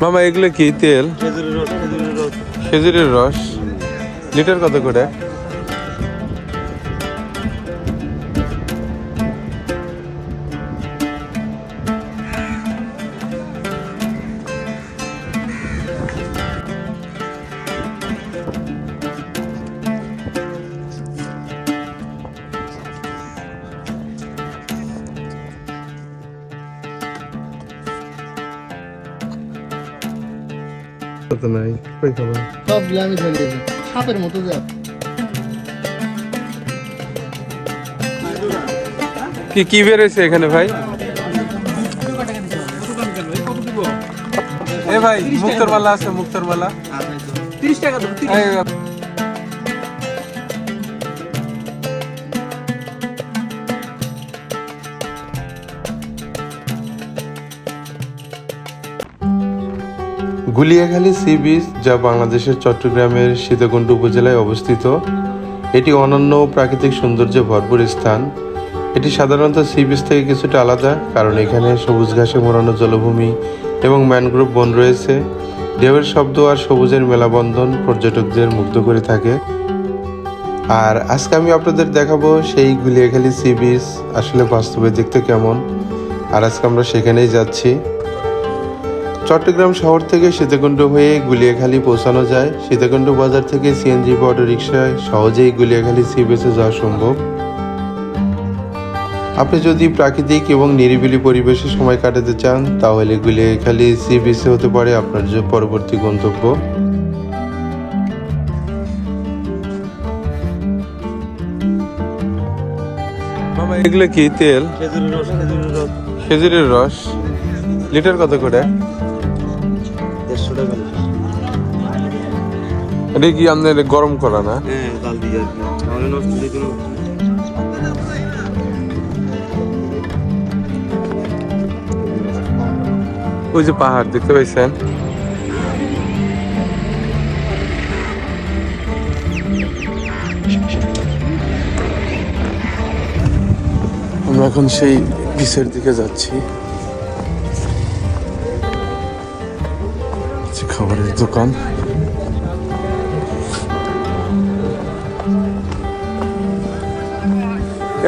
মামা এগুলো কি তেল? খেজুরের রস লিটার কত করে? কত নাই। কই খাবার? সব আমি ধরে দিয়েছি। সাপের মতো যা। কি কি বেরোইছে এখানে ভাই? এ ভাই মুক্তর মালা আছে মুক্তর মালা তিরিশ টাকা। দাও এই, গুলিয়াখালী সি বিচ, যা বাংলাদেশের চট্টগ্রামের সীতাকুণ্ড উপজেলায় অবস্থিত, এটি অনন্য প্রাকৃতিক সৌন্দর্যে ভরপুর স্থান। এটি সাধারণত সি বিচ থেকে কিছুটা আলাদা, কারণ এখানে সবুজ ঘাসে মোড়ানো জলভূমি এবং ম্যানগ্রোভ বন রয়েছে। ঢেউয়ের শব্দ আর সবুজের মেলাবন্ধন পর্যটকদের মুগ্ধ করে থাকে। আর আজকে আমি আপনাদের দেখাবো সেই গুলিয়াখালী সি বিচ আসলে বাস্তবে দেখতে কেমন। আর আজকে আমরা সেখানেই যাচ্ছি। চট্টগ্রাম শহর থেকে সীতাকুণ্ড হয়ে গুলিয়াখালী পৌঁছানো যায়। সীতাকুণ্ড বাজার থেকে সিএনজি অটো রিক্সায় সহজেই গুলিয়াখালী সি বিচে যাওয়া সম্ভব। আপনি যদি প্রাকৃতিক এবং নিরিবিলি পরিবেশে সময় কাটাতে চান, তাহলে গুলিয়াখালী সি বিচে হতে পারে আপনার যে পরবর্তী গন্তব্য। এগুলো কি? তেল? খেজুরের রস। খেজুরের রস। লিটার কত করে? দেড়শো টাকা এটা কি আপনার গরম করা না? হ্যাঁ ডাল দিয়ে আর কি। তাহলে নষ্ট যেত ওই যে পাহাড় দেখতে পাইছেন? আমরা এখন সেই বিচের দিকে যাচ্ছি। খাবারের দোকান।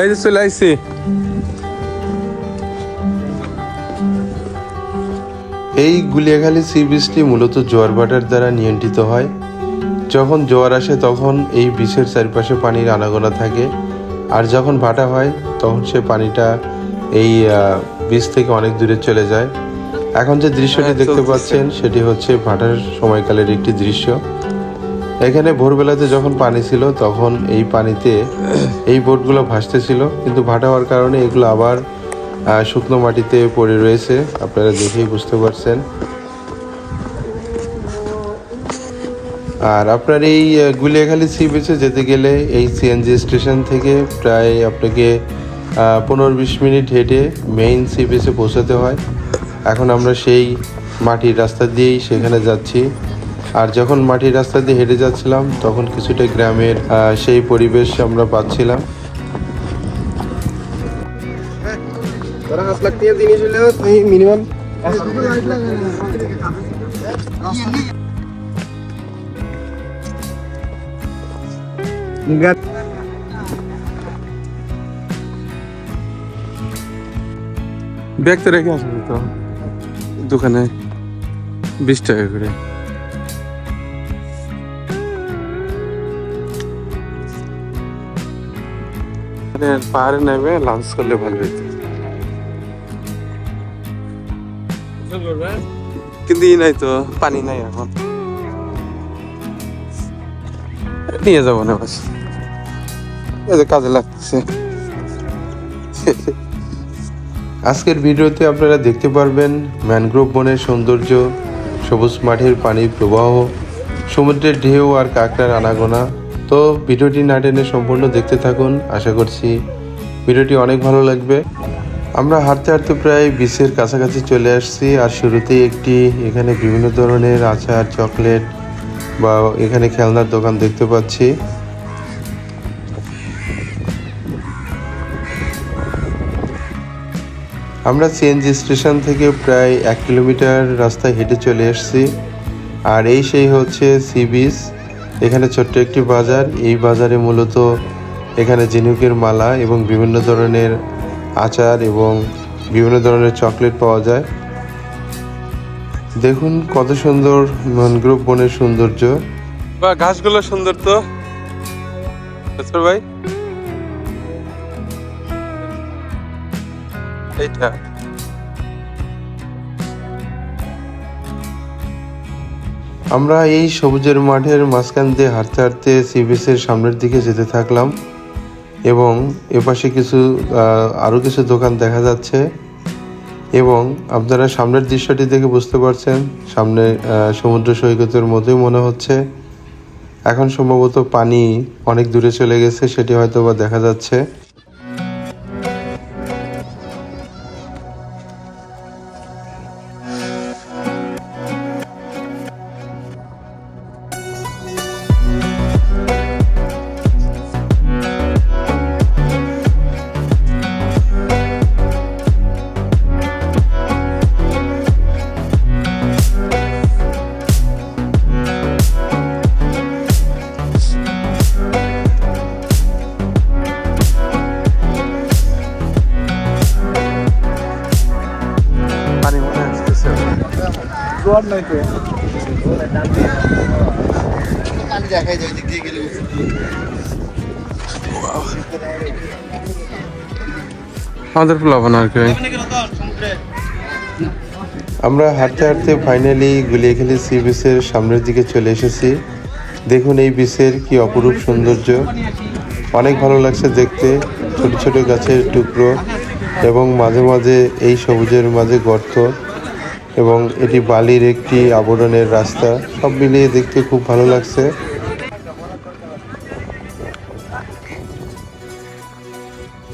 এই যে চলে এই গুলিয়াখালী সি বিচটি মূলত জোয়ার ভাটার দ্বারা নিয়ন্ত্রিত হয়। যখন জোয়ার আসে তখন এই বিচের চারপাশে পানির আনাগোনা থাকে। আর যখন ভাটা হয় তখন সে পানিটা এই বিচ থেকে অনেক দূরে চলে যায়। এখন যে দৃশ্যটি হ্যাঁ, দেখতে পাচ্ছেন সেটি হচ্ছে ভাটার সময়কালের একটি দৃশ্য। এখানে ভোরবেলাতে যখন পানি ছিল তখন এই পানিতে এই বোটগুলো ভাসতেছিল। কিন্তু ভাটা হওয়ার কারণে এগুলো আবার শুকনো মাটিতে পড়ে রয়েছে। আপনারা দেখেই বুঝতে পারছেন। আর আপনার এই গুলিয়াখালী সি বিচে যেতে গেলে এই সিএনজি স্টেশন থেকে প্রায় আপনাকে পনেরো বিশ মিনিট হেঁটে মেইন সি বিচে পৌঁছাতে হয়। এখন আমরা সেই মাটির রাস্তা দিয়েই সেখানে যাচ্ছি। আর যখন মাটির রাস্তা দিয়ে হেঁটে যাচ্ছিলাম তখন কিছুটা গ্রামের সেই পরিবেশ আমরা পাচ্ছিলাম। মিনিমাম ব্যাগ তো রেখে আসবে তো। দোকানে বিশ টাকা করে। মানে পাহাড়ে নেমে লাঞ্চ করলে ভালো হতো কিন্তু ই নাই তো, পানি নাই এখন। নিয়ে যাব না বাস। কাজে লাগতেছে। আজকের ভিডিওতে আপনারা দেখতে পারবেন ম্যানগ্রোভ বনের সৌন্দর্য, সবুজ মাঠের পানির প্রবাহ, সমুদ্রের ঢেউ আর কাঁকড়ার আনাগোনা। তো ভিডিওটি না টেনে সম্পূর্ণ দেখতে থাকুন, আশা করছি ভিডিওটি অনেক ভালো লাগবে। আমরা হাঁটতে হাঁটতে প্রায় বিচের কাছাকাছি চলে আসছি আর শুরুতেই একটি এখানে বিভিন্ন ধরনের আচার, চকলেট বা এখানে খেলনার দোকান দেখতে পাচ্ছি। আমরা সিএনজি স্টেশন থেকে প্রায় এক কিলোমিটার রাস্তায় হেঁটে চলে এসেছি। আর এই সেই হচ্ছে সি বিচ এখানে ছোট্ট একটি বাজার। এই বাজারে মূলত এখানে ঝিনুকের মালা এবং বিভিন্ন ধরনের আচার এবং বিভিন্ন ধরনের চকলেট পাওয়া যায়। দেখুন কত সুন্দর ম্যানগ্রোভ বনের সৌন্দর্য। বা ঘাসগুলো সুন্দর তো? ভাই? এইটা আমরা এই সবুজের মাঠের মাঝখান দিয়ে হাঁটতে হাঁটতে সি বিচের সামনের দিকে যেতে থাকলাম এবং এপাশে কিছু আহ, আরও কিছু দোকান দেখা যাচ্ছে এবং আপনারা সামনের দৃশ্যটি দেখে বুঝতে পারছেন সামনে সমুদ্র সৈকতের মতোই মনে হচ্ছে। এখন সম্ভবত পানি অনেক দূরে চলে গেছে সেটি হয়তো বা দেখা যাচ্ছে। নাই তো আমি দেখাই যাই দিক দিয়ে গেলে আমাদের প্লাবন আর কি আমরা হাঁটতে হাঁটতে ফাইনালি গুলিয়াখালী সি বিচের সামনের দিকে চলে এসেছি। দেখুন এই বিচের কি অপরূপ সৌন্দর্য। অনেক ভালো লাগছে দেখতে। ছোট ছোট গাছের টুকরো এবং মাঝে মাঝে এই সবুজের মাঝে গর্ত। এবং এটি বালির একটি আবরণের রাস্তা। সব মিলিয়ে দেখতে খুব ভালো লাগছে।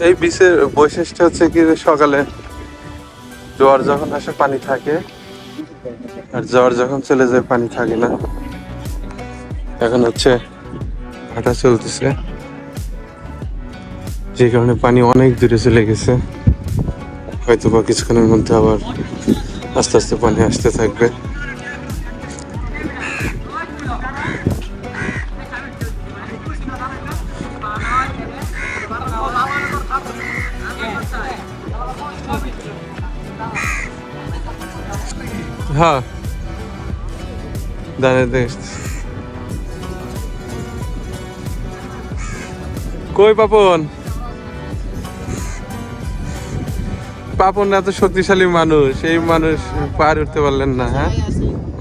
এই বিচের বৈশিষ্ট্য হচ্ছে কি সকালে জোয়ার যখন আসে, পানি থাকে। আর জোয়ার যখন চলে যায়, পানি থাকে না। এখন হচ্ছে ভাটা চলতেছে। যে কারণে পানি অনেক দূরে চলে গেছে। হয়তো বা কিছুক্ষণের মধ্যে আবার আস্তে আস্তে পানি আসতে থাকবে। হ্যাঁ। দাঁড়িয়ে দেখ কই পাপন? পাপন এত শক্তিশালী মানুষ এই মানুষ পার উঠতে পারলেন না হ্যাঁ?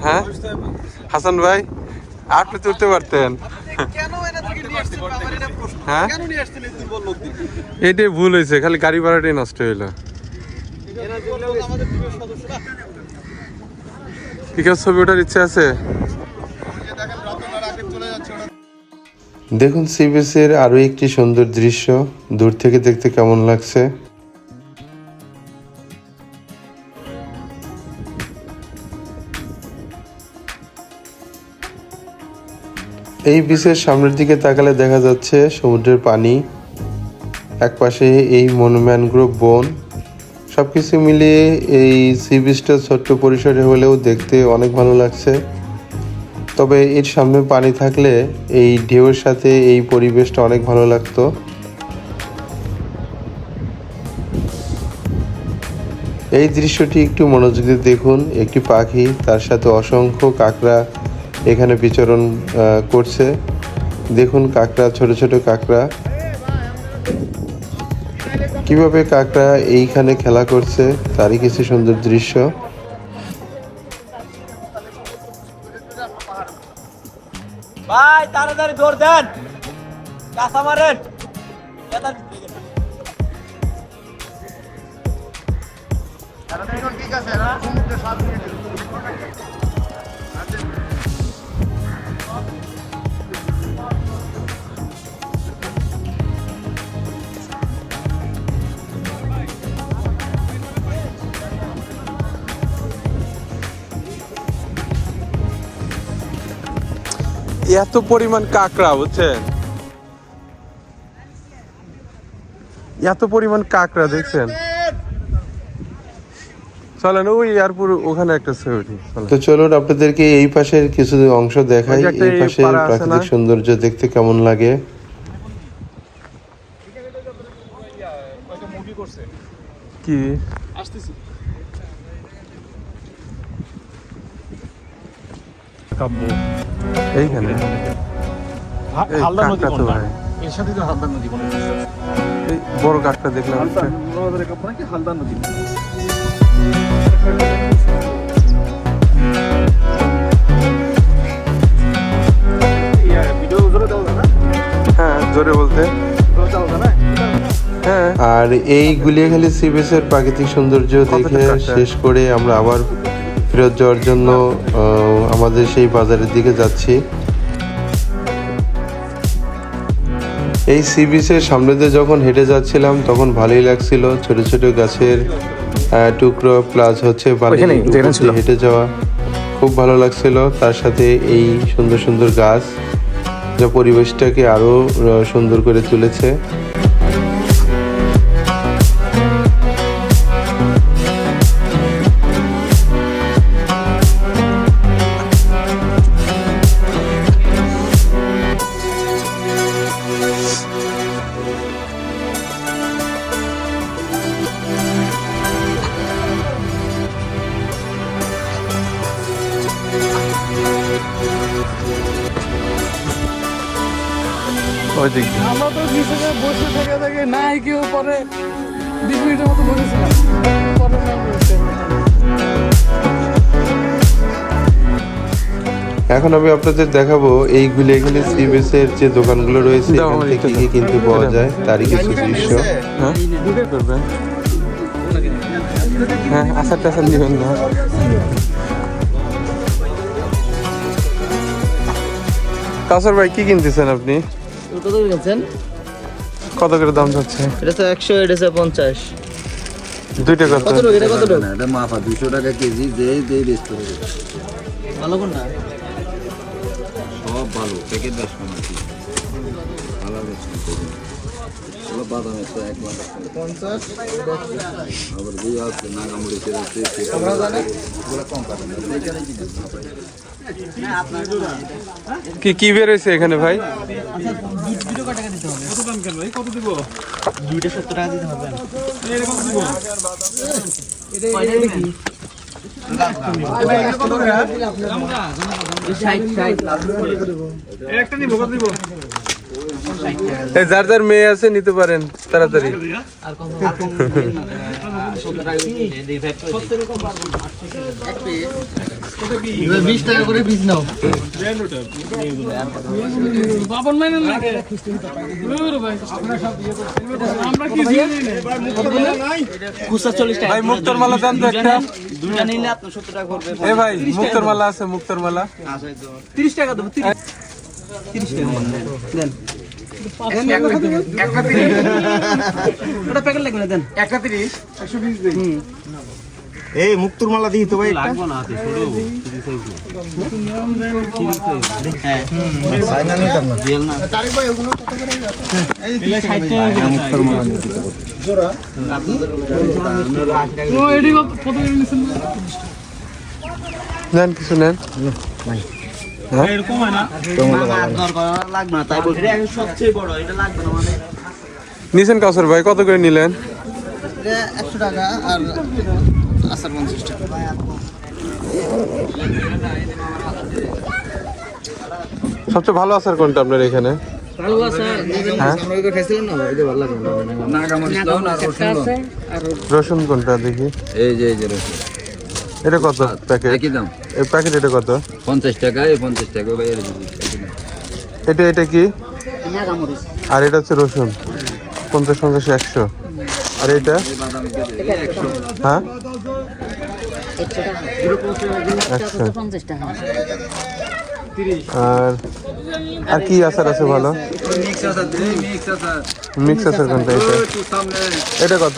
হ্যাঁ? হাসান ভাই আপনি তো উঠতে পারতেন। হ্যাঁ? এটাই ভুল হয়েছে খালি গাড়ি ভাড়াটাই নষ্ট হইল। ছবি ওঠার ইচ্ছে আছে? দেখেন রাতনার আগে চলে যাচ্ছে ওরা দেখুন সি বিচের আরও একটি সুন্দর দৃশ্য। দূর থেকে দেখতে কেমন লাগছে? এই বিচের সামনের দিকে তাকালে দেখা যাচ্ছে সমুদ্রের পানি, একপাশে এই মন ম্যানগ্রোভ বন। সবকিছু মিলিয়ে এই সি বিচটা ছোট্ট পরিসরে হলেও দেখতে অনেক ভালো লাগছে। তবে এর সামনে পানি থাকলে এই ঢেউয়ের সাথে এই পরিবেশটা অনেক ভালো লাগতো। এই দৃশ্যটি একটু মনোযোগ দিয়ে দেখুন। একটি পাখি, তার সাথে অসংখ্য কাঁকড়া এখানে বিচরণ আহ, করছে। দেখুন কাঁকড়া ছোট ছোট কাঁকড়া। কীভাবে কাঁকড়া এইখানে খেলা করছে তারই কিছু সুন্দর দৃশ্য। ভাই তাড়াতাড়ি দৌড় দেন। কাঁচা মারেন। ঠিক আছে এত পরিমাণ কাঁকড়া বুঝছেন? এত পরিমাণ কাঁকড়া দেখছেন? চলেন ওই এয়ারপুর ওখানে একটা ছবি উঠি তো চলুন আপনাদেরকে এই পাশের কিছু অংশ দেখাই। এই পাশের প্রাকৃতিক সৌন্দর্য দেখতে কেমন লাগে? কি? কাব্য। এইখানে? হা- এই হালদা নদী কোনটা এর সাথে তো হালদা নদী কোনটা এই বড় কাঠটা দেখলাম। হালদা। কাব্য নাকি হালদা নদী হ্যাঁ জোরে বলতে। হ্যাঁ। আর এই গুলিয়াখালী সি বিচের প্রাকৃতিক সৌন্দর্য দেখে শেষ করে আমরা আবার ফেরত যাওয়ার জন্য আমাদের সেই বাজারের দিকে যাচ্ছি। এই সি বিচের সামনে দিয়ে যখন হেঁটে যাচ্ছিলাম তখন ভালোই লাগছিল। ছোট ছোট গাছের টুকরো প্লাস হচ্ছে। হেঁটে যাওয়া। খুব ভালো লাগছিল। তার সাথে এই সুন্দর সুন্দর গাছ যা পরিবেশটাকে আরও আহ, সুন্দর করে তুলেছে। ওই দিক দিয়ে। আমরা তো নিচে বসে থেকে থেকে নাই কেউ পরে বিশ মিনিটের মতো বসেছিলাম। পরে এখন আমি আপনাদের দেখাবো এই গুলিয়াখালী সি বিচের যে দোকানগুলো রয়েছে এখান থেকে কি কিনতে পাওয়া যায় তারই কিছু দৃশ্য। হ্যাঁ? হ্যাঁ আসার টাসার নেবেন না। কাসার ভাই কি কিনতেছেন আপনি? কত করে গেছেন কত করে দাম যাচ্ছে? এটা তো একশো এটা হচ্ছে পঞ্চাশ। দুইটা কত কত টাকা এটা কত টাকা এটা মাফা দুশো টাকা কেজি যে যেই বেচতে হবে ভালো কোনটা? সব ভালো প্যাকেট নাকি হলো বাদাম আছে একবার। পঞ্চাশ আবার দিয়ে আছে নাগামুড়ি আছে কি কি বেরোইছে এখানে ভাই? দুইটা সত্তর টাকা দিতে হবে। এই যার যার মেয়ে আছে নিতে পারেন তাড়াতাড়ি। বিশ টাকা করে নাও বাবন মাইনে টাকা ভাই মুক্তর মালা দাম তো একটা। টাকা এ ভাই মুক্তর মালা আছে মুক্তর মালা। তিরিশ টাকা দেবো তিরিশ। ওটা প্যাকেট লাগবে না দেন। একটা তিরিশ। একশো বিশ দিন। এই মুক্তুর মালা দিই তো ভাই লাগবো না নেন কিছু নেন। এরকম হয় না। লাগবে না তাই বলছি সবচেয়ে বড় এটা লাগবে না মানে। নিছেন কাসর ভাই কত করে নিলেন? একশো টাকা আর আসার পঞ্চাশ টাকা। সবচেয়ে ভালো আচার কোনটা আপনার এখানে? হ্যাঁ? রসুন কোনটা দেখি। এই যে এই যে রসুন। এটা কত প্যাকেট? একই দাম। এই প্যাকেট এটা কত? পঞ্চাশ টাকা এই পঞ্চাশ টাকা ভাই এটা এটা কি? আর এটা হচ্ছে রসুন। পঞ্চাশ পঞ্চাশ একশো। আর এটা? হ্যাঁ? একশো। আর আর কি আচার আছে ভালো মিক্স আছে দে মিক্স আচার। কোনটা এটা? এটা কত?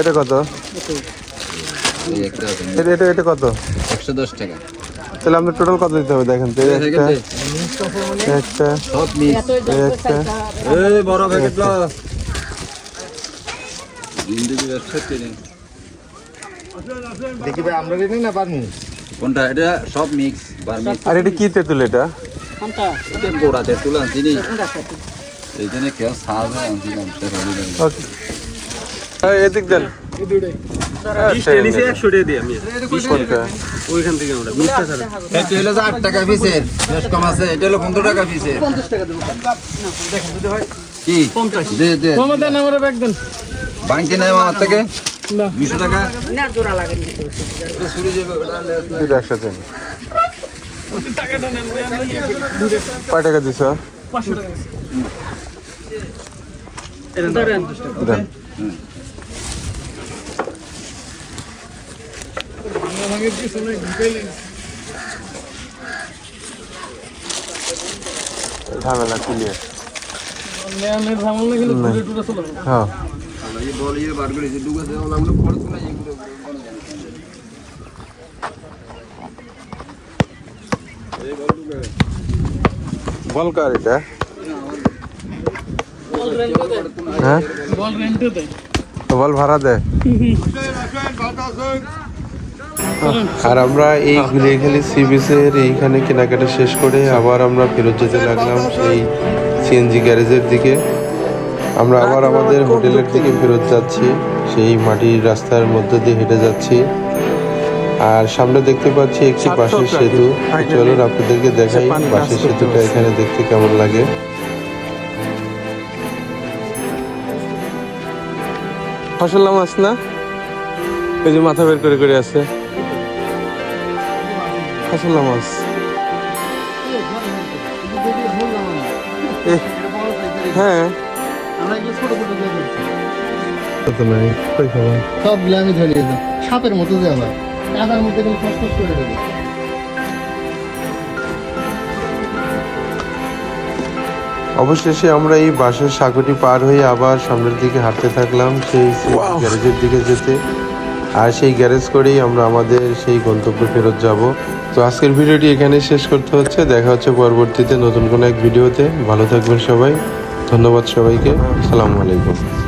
এটা কত? এটা এটা এটা কত? একশো দশ টাকা। তাহলে আপনার টোটাল কত দিতে হবে দেখেন একটা একটা বড় প্যাকেট দেখি ভাই আমরা রেডি না পারমু কোনটা? এটা সব মিক্স বার্মিক্স আর এটা কি তেঁতুল এটা? গোড়া তেঁতুল আনছি নি। এই জন্য কেউ এদিক দেন। দেন। বাংকে নেয় আমার থেকে? দুশো টাকা? একসাথে কয় টাকা দিছ? দেন। Başlangıç bir sonra güzel. ঝামেলা ক্লিয়ার অনলাইনের ঝামেলা গেলে ঘুরে টুরে চলে যাবে হ্যাঁ এই বল ইয়ে বার করে যে দুগা দেও আমরা খরচ না এগুলো বল কার এটা বল রেন্ট দে হ্যাঁ বল রেন্ট দে বল ভাড়া দে আর আমরা এই গুলিয়াখালী সি বিচের এইখানে কেনাকাটা শেষ করে আবার আমরা ফেরত যেতে লাগলাম সেই সিএনজি গ্যারেজের দিকে। আমরা আবার আমাদের হোটেলের দিকে ফেরত যাচ্ছি সেই মাটির রাস্তার মধ্যে দিয়ে হেঁটে যাচ্ছি। আর সামনে দেখতে পাচ্ছি একটি বাঁশের সেতু। চলুন আপনাদেরকে দেখাই বাঁশের সেতুটা এখানে দেখতে কেমন লাগে। ফসল মাছ না ওই যে মাথা বের করে করে আছে। মাছ হ্যাঁ কত নাই কই খাবার সবগুলো আমি ধরে দিলাম সাপের মতো যে আবার। কাদার মধ্যে ফসফস করে দেবে। অবশেষে আমরা এই বাসের সাগরটি পার হয়ে আবার সামনের দিকে হাঁটতে থাকলাম সেই গ্যারেজের দিকে যেতে। আর সেই গ্যারেজ করেই আমরা আমাদের সেই গন্তব্যে ফেরত যাব। তো আজকের ভিডিওটি এখানে শেষ করতে হচ্ছে। দেখা হচ্ছে পরবর্তীতে নতুন কোনো এক ভিডিওতে। ভালো থাকবেন সবাই। ধন্যবাদ সবাইকে। আসসালামু আলাইকুম।